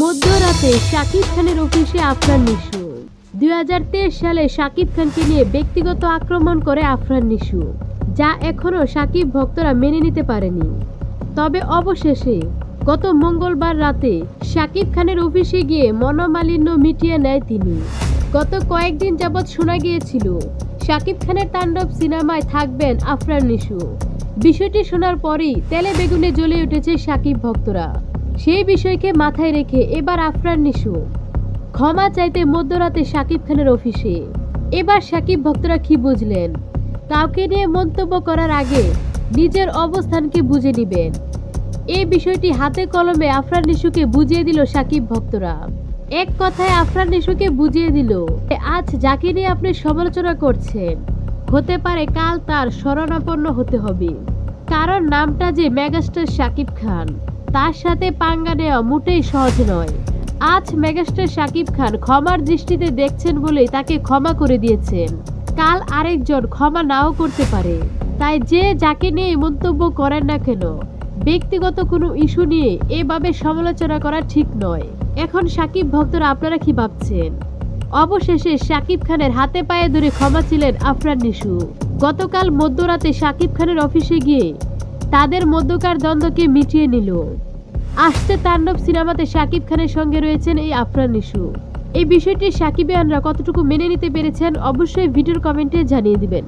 মধ্যরাতে শাকিব খানের অফিসে আফরান নিশু। দুই হাজার তেইশ সালে শাকিব খানকে নিয়ে ব্যক্তিগত আক্রমণ করে আফরান নিশু, যা এখনও শাকিব ভক্তরা মেনে নিতে পারেনি। তবে অবশেষে গত মঙ্গলবার রাতে শাকিব খানের অফিসে গিয়ে মনোমালিন্য মিটিয়ে নেয় তিনি। গত কয়েকদিন যাবৎ শোনা গিয়েছিল, শাকিব খানের তাণ্ডব সিনেমায় থাকবেন আফরান নিশু। বিষয়টি শোনার পরই তেলে বেগুনে জ্বলে উঠেছে শাকিব ভক্তরা। সেই বিষয়কে মাথায় রেখে এবার আফরান নিশু। ক্ষমা চাইতে মধ্যরাতে শাকিব খানের অফিসে। এবার শাকিব ভক্তরা কি বুঝলেন? কাউকে নিয়ে মন্তব্য করার আগে নিজের অবস্থানকে বুঝে নেবেন। এই বিষয়টি হাতে কলমে আফরান নিশুকে বুঝিয়ে দিল শাকিব ভক্তরা। এক কথায় আফরান নিশুকে বুঝিয়ে দিল আজ যাকে নিয়ে আপনি সমালোচনা করছেন, হতে পারে কাল তার শরণাপন্ন হতে হবে। কারণ নামটা যে মেগাস্টার শাকিব খান। তার সাথে পাঙ্গা নেওয়া মোটেই সহজ নয়। আজ মেগাস্টার শাকিব খান ক্ষমার দৃষ্টিতে দেখছেন বলেই তাকে ক্ষমা করে দিয়েছেন। কাল আরেকজন ক্ষমা নাও করতে পারে। তাই যে যাকে নিয়ে মন্তব্য করেন না কেন, ব্যক্তিগত কোনো ইস্যু নিয়ে এভাবে সমালোচনা করা ঠিক নয়। এখন সাকিব ভক্তরা আপনারা কি ভাবছেন? অবশেষে শাকিব খানের হাতে পায়ে ধরে ক্ষমা ছিলেন আফরান নিশু। গতকাল মধ্যরাতে শাকিব খানের অফিসে গিয়ে তাদের মধ্যকার দ্বন্দ্বকে মিটিয়ে নিল। আসছে তাণ্ডব সিনেমাতে শাকিব খানের সঙ্গে রয়েছেন এই আফরান ইস্যু এই বিষয়টি সাকিবিয়ানরা কতটুকু মেনে নিতে পেরেছেন অবশ্যই ভিডিওর কমেন্টে জানিয়ে দিবেন।